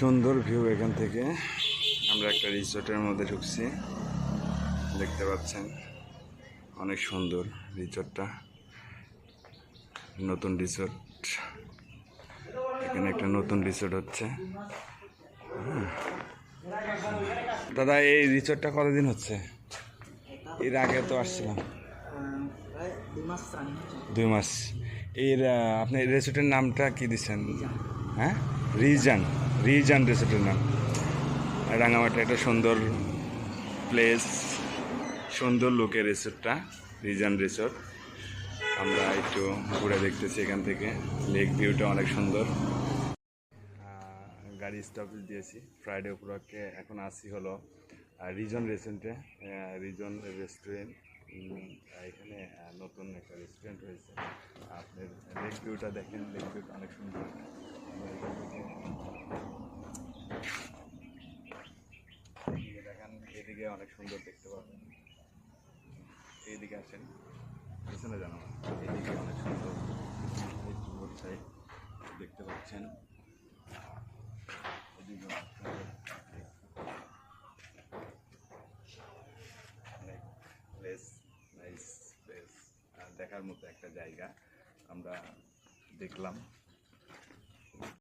সুন্দর ভিউ এখান থেকে। আমরা একটা রিসোর্টের মধ্যে ঢুকছি। দেখতে পাচ্ছেন অনেক সুন্দর রিসোর্টটা। নতুন রিসোর্ট। এখানে একটা নতুন রিসোর্ট হচ্ছে। হুম। দাদা এই রিসোর্টটা কতদিন হচ্ছে? এর আগে তো আসছিলাম। দুই মাস এর আপনি রেস্টুরেন্টের নামটা কি দিচ্ছেন? হ্যাঁ? রিজান রিজান রেস্টুরেন্টের নাম। রাঙামাটি একটা সুন্দর প্লেস সুন্দর লুকের রিসোর্টটা রিজান রিসোর্ট আমরা একটু ঘুরে দেখতেছি এখান থেকে। লেক ভিউটা অনেক সুন্দর। গাড়ি স্টপেজ দিয়েছি। ফ্রাইডে উপলক্ষে এখন আসি হলো রিজন রেস্টুরেন্টে রিজন রেস্টুরেন্ট এখানে নতুন একটা রেস্টুরেন্ট হয়েছে। আপনার লেক ভিউটা দেখেন লেক ভিউটা অনেক সুন্দর আমরা এখান থেকে এদিকে দেখেন এদিকে অনেক সুন্দর দেখতে পাবেন। এইদিকে আসেন। পিছনে জানো এদিকে অনেক সুন্দর সাইড দেখতে পাচ্ছেন। অনেক প্লেস নাইস প্লেস দেখার মতো একটা জায়গা আমরা দেখলাম।